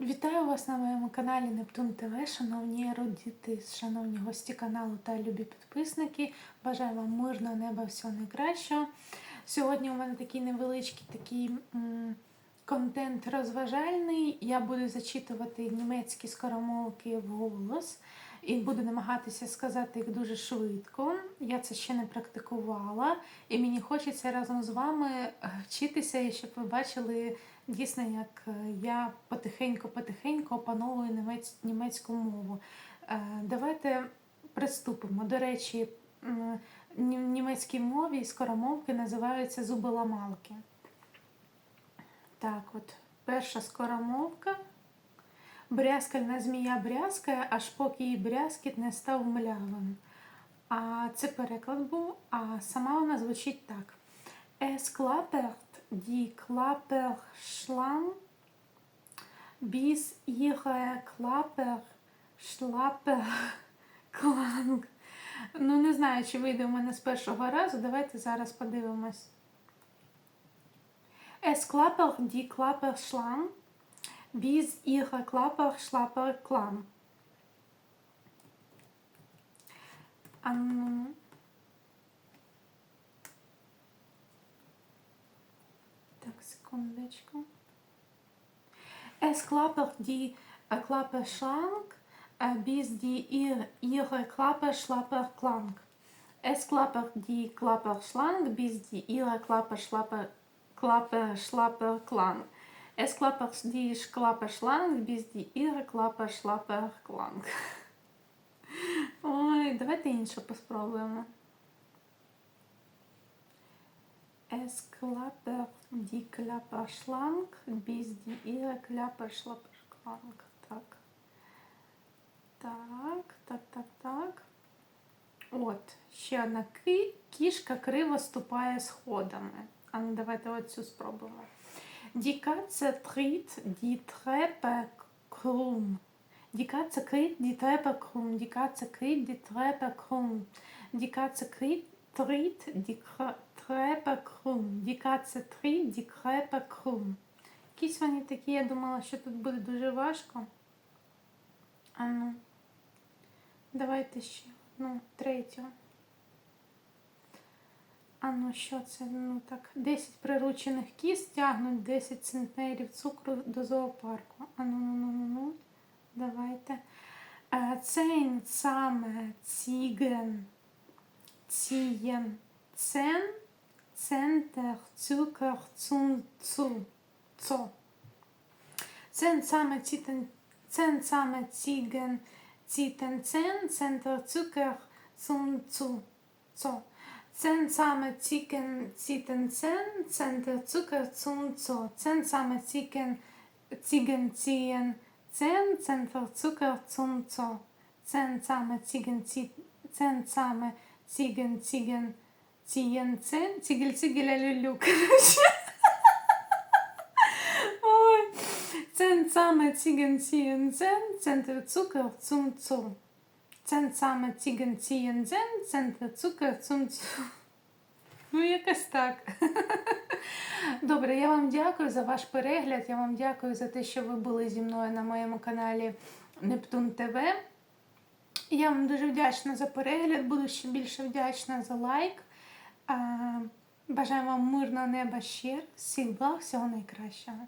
Вітаю вас на моєму каналі Нептун ТВ, шановні родити, шановні гості каналу та любі підписники. Бажаю вам мирного неба, всього найкращого. Сьогодні у мене такий невеличкий такий м, контент розважальний. Я буду зачитувати німецькі скоромовки в голос і буду намагатися сказати їх дуже швидко. Я це ще не практикувала, і мені хочеться разом з вами е, вчитися, і щоб ви бачили дійсно, як е, я потихеньку-потихеньку опановую німець- німецьку мову. Е, Давайте приступимо. До речі, в німецькій мові скоромовки називаються зуболамалки. Так, от перша скоромовка. Брязкальна змія брязкає, аж поки її брязкіт не став млявим. А це переклад був, а сама вона звучить так. Es klappert die Klapperschlange, bis ihre Klapper schlapper klang. Ну, не знаю, чи вийде у мене з першого разу. Давайте зараз подивимось. Es klappert die Klapperschlange, bis ihre Klapper schlapper klang. А ну... Так, секундочку. Es klappert die äh, Klapperschlange, äh, bis die ihr, ihre Klappe schlapper klang. Es klappert die Klapperschlange, bis die ihre Klappe schlapper, Klappe schlapper klang. Es klappert die Klapperschlange, bis die ihre Klappe schlapper klang. Ой, давайте інше поспробуємо. Es klappert die Klapperschlange, bis die ihre Klappe schlapper klang. Так. Так, так, так, так. От, ще одна ки, кішка криво ступає сходами. А ну давайте оцю спробуємо. Die Katze tritt die Treppe krumm. Die Katze kriegt die Treppe krumm. Die Katze kriegt die Treppe krumm. Die Katze kriegt, tritt die Kr- Treppe krumm. Die Katze tritt die Treppe krumm. Якісь вони такі, я думала, що тут буде дуже важко. А ну, давайте ще одну, третю. А ну що це? Ну так, 10 приручених кіз тягнуть 10 центнерів цукру до зоопарку. А ну ну ну ну ну. Давайте. Е, Цейн саме ціген. Цієн. Цен. Центр цукер цун цу. Цо. Цен саме цітен. Цен саме ціген. Цітен цен. Центр цукер цун цу. Цо. Цен саме цікен цітен цен. Центр цукер цун цо. Цен саме цікен ціген цієн. Цен центр цукер цун цо. Цен саме ціген ці. Цен саме ціген ціген. Цієн цен. Цігель цігель алюлю. Короче. Ой. Цен саме ціген цієн цен. Центр цукер цун цо. Цен саме ціген цієн цен. Центр цукер цун цо. Ну, якось так. Добре, я вам дякую за ваш перегляд. Я вам дякую за те, що ви були зі мною на моєму каналі Нептун ТВ. Я вам дуже вдячна за перегляд, буду ще більше вдячна за лайк. А, Бажаю вам мирного неба ще. Всіх благ, всього найкращого.